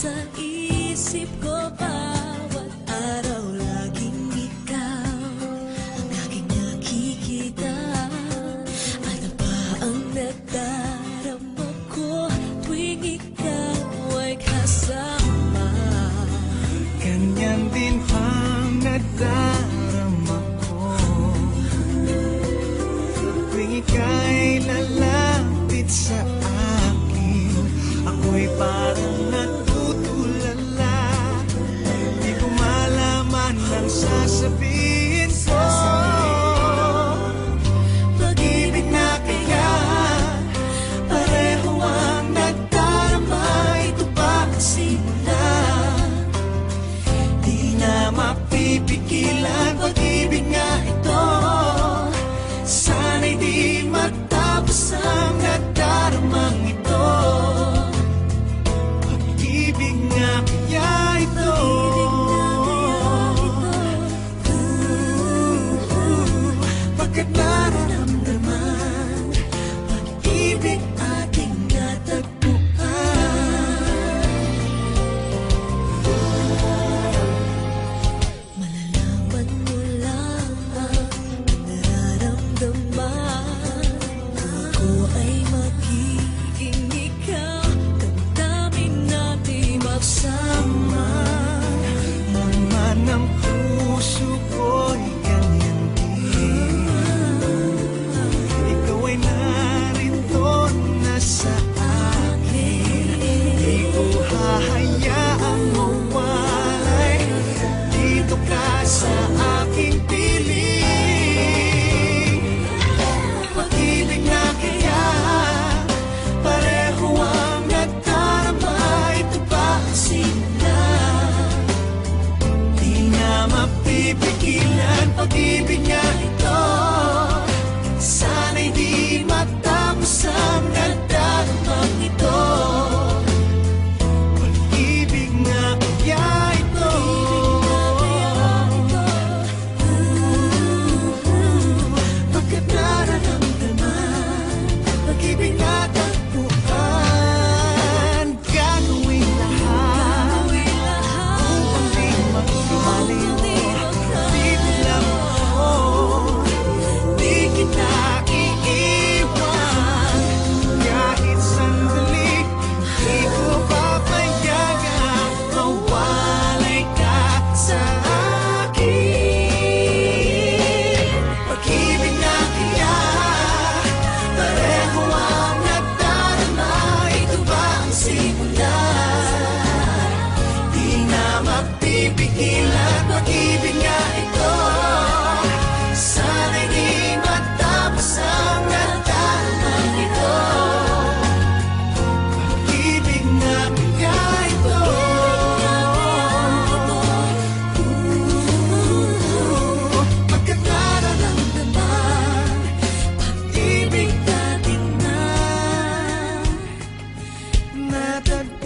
Sa ko bawat araw laging ikaw Ang aking nakikita. Ano ba ang nagdarama ko tuwing kasama? Ganyan din ang nagdarama ko? Tuwing ikaw'y lalapit sa akin Ako'y parang nagdarama sasabihin ko. Pag-ibig na kaya Pareho ang nagdarama Ito ba simula. Di na mapipigilan. that